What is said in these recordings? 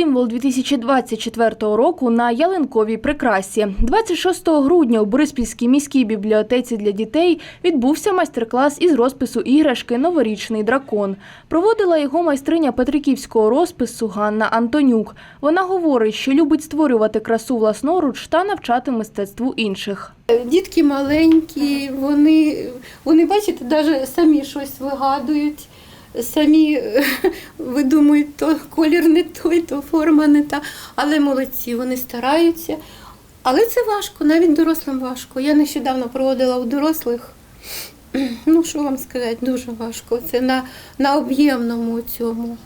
символ 2024 року на ялинковій прикрасі. 26 грудня у Бориспільській міській бібліотеці для дітей відбувся майстер-клас із розпису іграшки Новорічний дракон. Проводила його майстриня Петриківського розпису Ганна Антонюк. Вона говорить, що любить створювати красу власноруч та навчати мистецтву інших. Дітки маленькі, вони, вони бачите, навіть самі щось вигадують, самі видумують, то колір не той, то форма не та. Але молодці, вони стараються. Але це важко, навіть дорослим важко. Я нещодавно проводила у дорослих. Ну, що вам сказати, дуже важко. Це на, на об'ємному цьому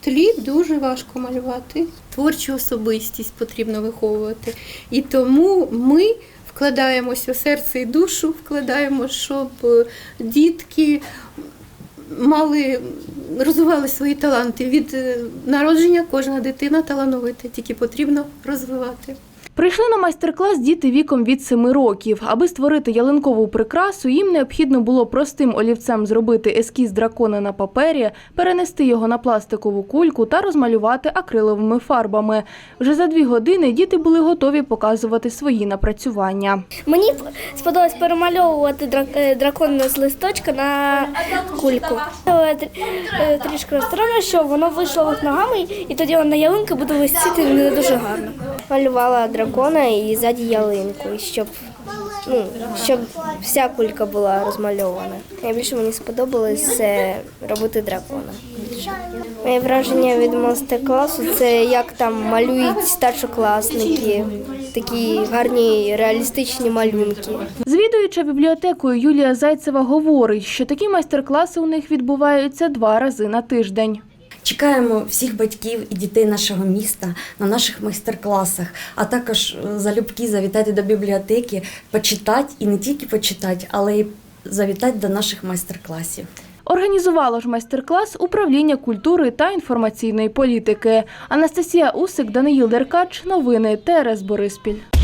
тлі дуже важко малювати. Творчу особистість потрібно виховувати. І тому ми вкладаємося у серце і душу, вкладаємо, щоб е, дітки мали, розвивали свої таланти. Від е, народження кожна дитина талановита, тільки потрібно розвивати. Прийшли на майстер-клас діти віком від 7 років. Аби створити ялинкову прикрасу, їм необхідно було простим олівцем зробити ескіз дракона на папері, перенести його на пластикову кульку та розмалювати акриловими фарбами. Вже за дві години діти були готові показувати свої напрацювання. Мені сподобалось перемальовувати е, дракона з листочка на кульку. Е, е, Трішки розстроєно, що воно вийшло ногами, і тоді на ялинки буде висіти не дуже гарно. Малювала дракона і ззаді ялинку, щоб, ну, щоб вся кулька була розмальована. Найбільше мені сподобалось робити дракона. Моє враження від майстер-класу це як там малюють старшокласники, такі гарні реалістичні малюнки. Звідуюча бібліотекою Юлія Зайцева говорить, що такі майстер-класи у них відбуваються два рази на тиждень. Чекаємо всіх батьків і дітей нашого міста на наших майстер-класах, а також е, залюбки завітати до бібліотеки, почитати і не тільки почитати, але й завітати до наших майстер-класів. Організувало ж майстер-клас управління культури та інформаційної політики. Анастасія Усик, Даниїл Деркач. Новини ТРС Бориспіль.